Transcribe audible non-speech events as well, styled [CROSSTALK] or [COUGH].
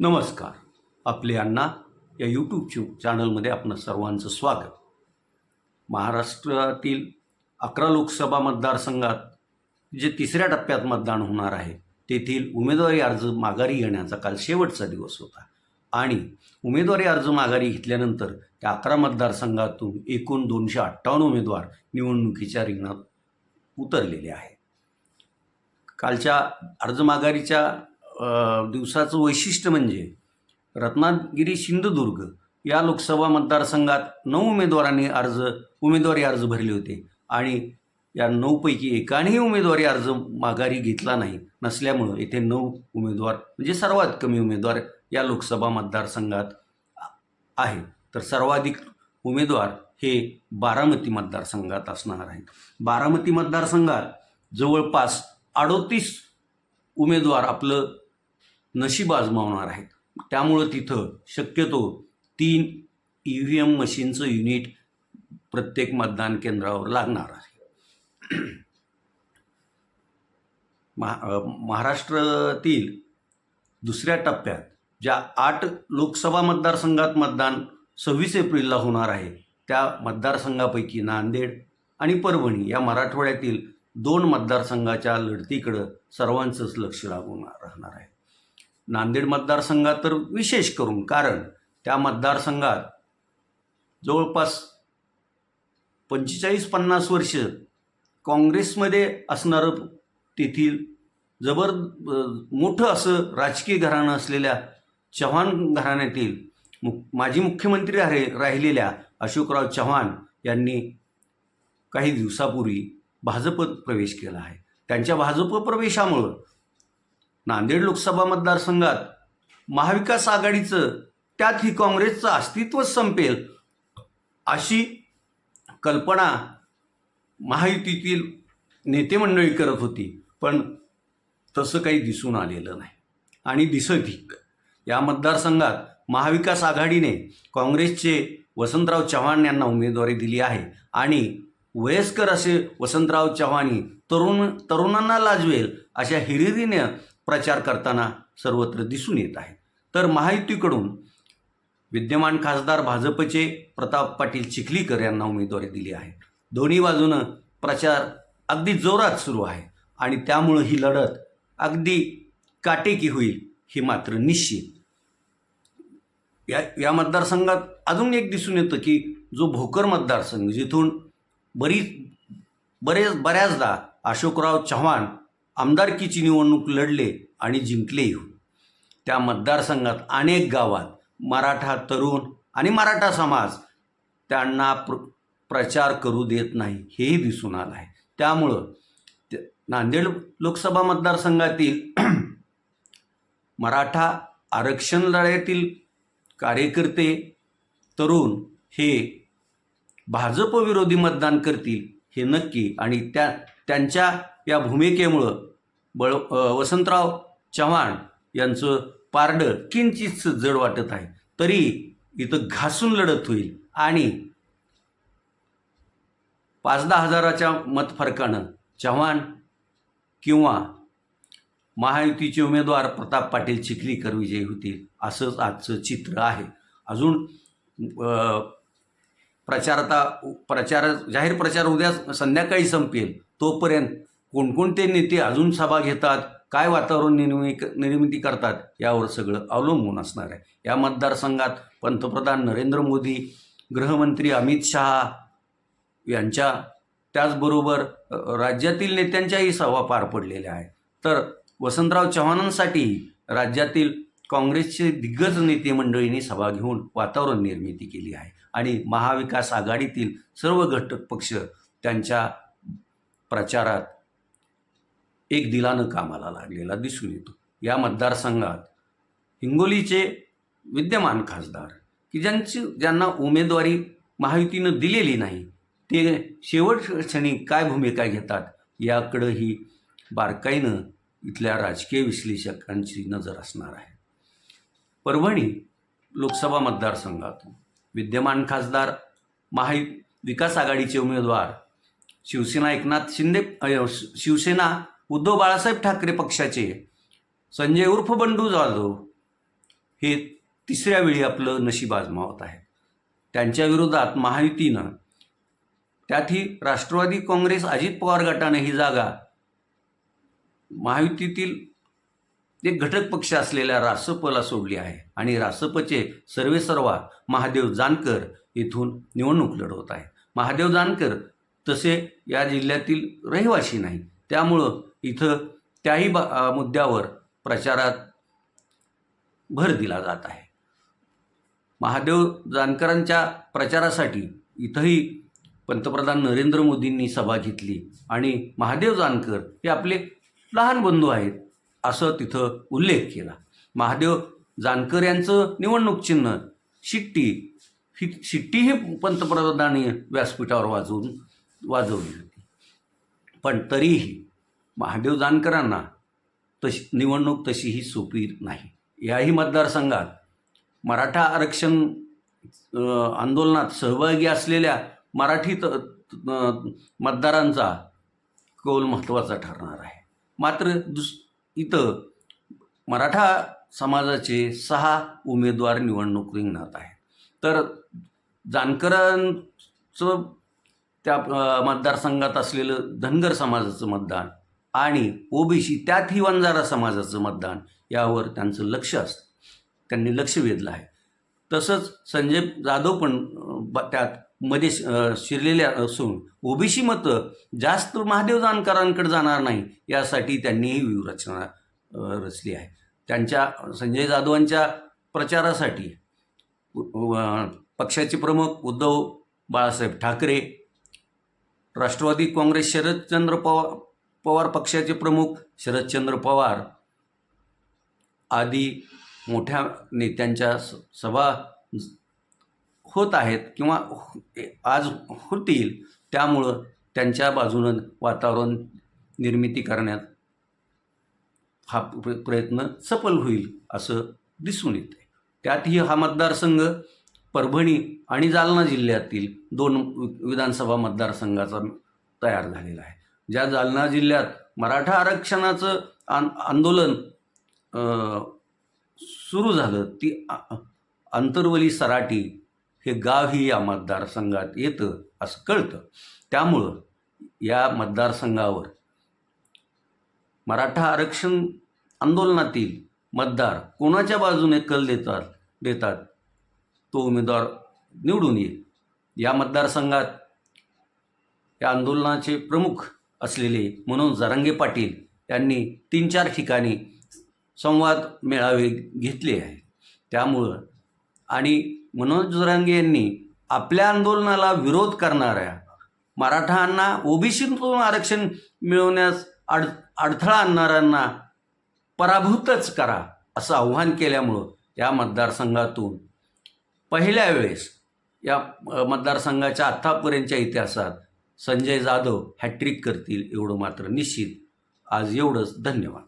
नमस्कार. आपले अण्णा या यूट्यूब चॅनलमध्ये आपलं सर्वांचं स्वागत. महाराष्ट्रातील अकरा लोकसभा मतदारसंघात जे तिसऱ्या टप्प्यात मतदान होणार आहे तेथील उमेदवारी अर्ज माघारी घेण्याचा काल शेवटचा दिवस होता. आणि उमेदवारी अर्ज माघारी घेतल्यानंतर त्या अकरा मतदारसंघातून एकूण दोनशे अठ्ठावन्न उमेदवार निवडणुकीच्या रिंगणात उतरलेले आहे कालच्या अर्ज माघारीच्या दिवसाचं वैशिष्ट्य म्हणजे रत्नागिरी सिंधुदुर्ग या लोकसभा मतदारसंघात नऊ उमेदवारांनी अर्ज उमेदवारी अर्ज भरले होते आणि या नऊपैकी एकानेही उमेदवारी अर्ज माघारी घेतला नाही. नसल्यामुळं येथे नऊ उमेदवार म्हणजे सर्वात कमी उमेदवार या लोकसभा मतदारसंघात आहे. तर सर्वाधिक उमेदवार हे बारामती मतदारसंघात असणार आहेत. बारामती मतदारसंघात जवळपास अडोतीस उमेदवार आपलं नशीब आजमावणार आहेत. त्यामुळं तिथं शक्यतो तीन ई व्ही एम मशीनचं युनिट प्रत्येक मतदान केंद्रावर लागणार आहे. महा महाराष्ट्रातील दुसऱ्या टप्प्यात ज्या आठ लोकसभा मतदारसंघात मतदान सव्वीस एप्रिलला होणार आहे त्या मतदारसंघापैकी नांदेड आणि परभणी या मराठवाड्यातील दोन मतदारसंघाच्या लढतीकडं सर्वांचंच लक्ष लागून राहणार आहे. नांदेड मतदारसंघात तर विशेष करून कारण त्या मतदारसंघात जवळपास पंचेचाळीस पन्नास वर्ष काँग्रेसमध्ये असणारं तेथील जबर मोठं असं राजकीय घराणं असलेल्या चव्हाण घराण्यातील मु माजी मुख्यमंत्री राहि राहिलेल्या अशोकराव चव्हाण यांनी काही दिवसापूर्वी भाजपत प्रवेश केला आहे. त्यांच्या भाजप प्रवेशामुळं नांदेड लोकसभा मतदारसंघात महाविकास आघाडीचं त्यात ही काँग्रेसचं अस्तित्व संपेल अशी कल्पना महायुतीतील नेते मंडळी करत होती. पण तसं काही दिसून आलेलं नाही. आणि दिसतही या मतदारसंघात महाविकास आघाडीने काँग्रेसचे वसंतराव चव्हाण यांना उमेदवारी दिली आहे. आणि वयस्कर असे वसंतराव चव्हाणी तरुण तरुणांना लाजवेल अशा हिरिरीनं प्रचार करताना सर्वत्र दिसून येत आहे. तर महायुतीकडून विद्यमान खासदार भाजपचे प्रताप पाटील चिखलीकर यांना उमेदवारी दिली आहे. दोन्ही बाजूनं प्रचार अगदी जोरात सुरू आहे आणि त्यामुळं ही लढत अगदी काटेकी होईल ही मात्र निश्चित. या या मतदारसंघात अजून एक दिसून येतं की जो भोकर मतदारसंघ जिथून बरीच बरेच बऱ्याचदा अशोकराव चव्हाण आमदारकीची निवडणूक लढले आणि जिंकलेही त्या मतदारसंघात अनेक गावात मराठा तरुण आणि मराठा समाज त्यांना प्र प्रचार करू देत नाही हेही दिसून आलं आहे. त्यामुळं नांदेड लोकसभा मतदारसंघातील [CLEARS THROAT] मराठा आरक्षण लढ्यातील कार्यकर्ते तरुण हे भाजप विरोधी मतदान करतील हे नक्की. आणि त्या त्यांच्या या भूमिकेमुळं बळ वसंतराव चव्हाण यांचं पारडं किंचितच जड वाटत आहे. तरी इथं घासून लढत होईल आणि पाच दहा हजाराच्या मतफरकानं चव्हाण किंवा महायुतीचे उमेदवार प्रताप पाटील चिखलीकर विजयी होतील असंच आजचं चित्र आहे. अजून प्रचार आता प्रचार जाहीर प्रचार उद्या संध्याकाळी संपेल तोपर्यंत कोणकोणते नेते अजून सभा घेतात? काय वातावरण निर्मि निर्मिती करतात? यावर सगळं अवलंबून असणार आहे. या मतदारसंघात पंतप्रधान नरेंद्र मोदी गृहमंत्री अमित शहा यांच्या त्याचबरोबर राज्यातील नेत्यांच्याही सभा पार पडलेल्या आहेत. तर वसंतराव चव्हाणांसाठी राज्यातील काँग्रेसचे दिग्गज नेते मंडळींनी सभा घेऊन वातावरण निर्मिती केली आहे आणि महाविकास आघाडीतील सर्व घटक पक्ष त्यांच्या प्रचारात एक दिलानं कामाला लागलेला दिसून येतो. या मतदारसंघात हिंगोलीचे विद्यमान खासदार की ज्यांची ज्यांना उमेदवारी महायुतीनं दिलेली नाही ते शेवट क्षणी काय भूमिका घेतात याकडंही बारकाईनं इथल्या राजकीय विश्लेषकांची नजर असणार आहे. परभणी लोकसभा मतदारसंघातून विद्यमान खासदार महायु विकास आघाडीचे उमेदवार शिवसेना एकनाथ शिंदे शिवसेना उद्धव बाळासाहेब ठाकरे पक्षाचे. संजय उर्फ बंडू जाधव हे तिसऱ्या वेळी आपलं नशीब आजमावत आहे त्यांच्या विरोधात महायुतीनं त्यातही राष्ट्रवादी काँग्रेस अजित पवार गटाने ही जागा महायुतीतील एक घटक पक्ष असलेल्या रासपला सोडली आहे आणि रासपचे सर्वेसर्वा महादेव जानकर इथून निवडणूक लढवत आहे महादेव जानकर तसे या जिल्ह्यातील रहिवासी नाही त्यामुळं इथं त्याही बा मुद्द्यावर प्रचारात भर दिला जात आहे. महादेव जानकरांच्या प्रचारासाठी इथंही पंतप्रधान नरेंद्र मोदींनी सभा घेतली आणि महादेव जानकर हे आपले लहान बंधू आहेत असं तिथं उल्लेख केला. महादेव जानकर यांचं निवडणूक चिन्ह शिट्टी ही शिट्टीही पंतप्रधानांनी व्यासपीठावर वाजवून वाजवली होती. पण तरीही महादेव जानकरांना तशी निवडणूक तशीही सोपी नाही. याही मतदारसंघात मराठा आरक्षण आंदोलनात सहभागी असलेल्या मराठी त मतदारांचा कौल महत्त्वाचा ठरणार आहे. मात्र दुस इथं मराठा समाजाचे सहा उमेदवार निवडणूक रिंगणात आहे तर जानकरांचं त्या मतदारसंघात असलेलं धनगर समाजाचं मतदान आणि ओबीसी त्यातही वंजारा समाजाचं मतदान यावर त्यांचं लक्ष असतं. त्यांनी लक्ष वेधलं आहे. तसंच संजय जाधव पण ब- त्यात मध्ये शिरलेले असून ओबीसी मतं जास्त महादेव जानकरांकडे जाणार नाही यासाठी त्यांनी ही व्यूहरचना रचली आहे. त्यांच्या संजय जाधवांच्या प्रचारासाठी पक्षाचे प्रमुख उद्धव बाळासाहेब ठाकरे राष्ट्रवादी काँग्रेस शरदचंद्र पवार पवार पक्षाचे प्रमुख शरदचंद्र पवार आदी मोठ्या नेत्यांच्या स- सभा होत आहेत किंवा आज होतील. त्यामुळं त्यांच्या बाजूनं वातावरण निर्मिती करण्यात हा प्र- प्रयत्न सफल होईल असं दिसून येते त्यातही हा मतदारसंघ परभणी आणि जालना जिल्ह्यातील दोन वि- विधानसभा मतदारसंघाचा तयार झालेला आहे. ज्या जालना जिल्ह्यात मराठा आरक्षणाचं आन आंदोलन सुरू झालं ती अंतरवली सराटी हे गावही या मतदारसंघात येतं असं कळतं. त्यामुळं या मतदारसंघावर मराठा आरक्षण आंदोलनातील मतदार कोणाच्या बाजूने कल देतात देतात? तो उमेदवार निवडून येईल. या मतदारसंघात या आंदोलनाचे प्रमुख असलेले मनोज जरांगे पाटील यांनी तीन चार ठिकाणी संवाद मेळावे घेतले आहेत. त्यामुळं आणि मनोज जरांगे यांनी आपल्या आंदोलनाला विरोध करणाऱ्या मराठांना ओबीसीतून आरक्षण मिळवण्यास अड अडथळा आणणाऱ्यांना पराभूतच करा असं आव्हान केल्यामुळं या मतदारसंघातून पहिल्या वेळेस या मतदारसंघाच्या आत्तापर्यंतच्या इतिहासात संजय जाधव हॅट्रिक करतील एवढं मात्र निश्चित. आज एवढंच. धन्यवाद.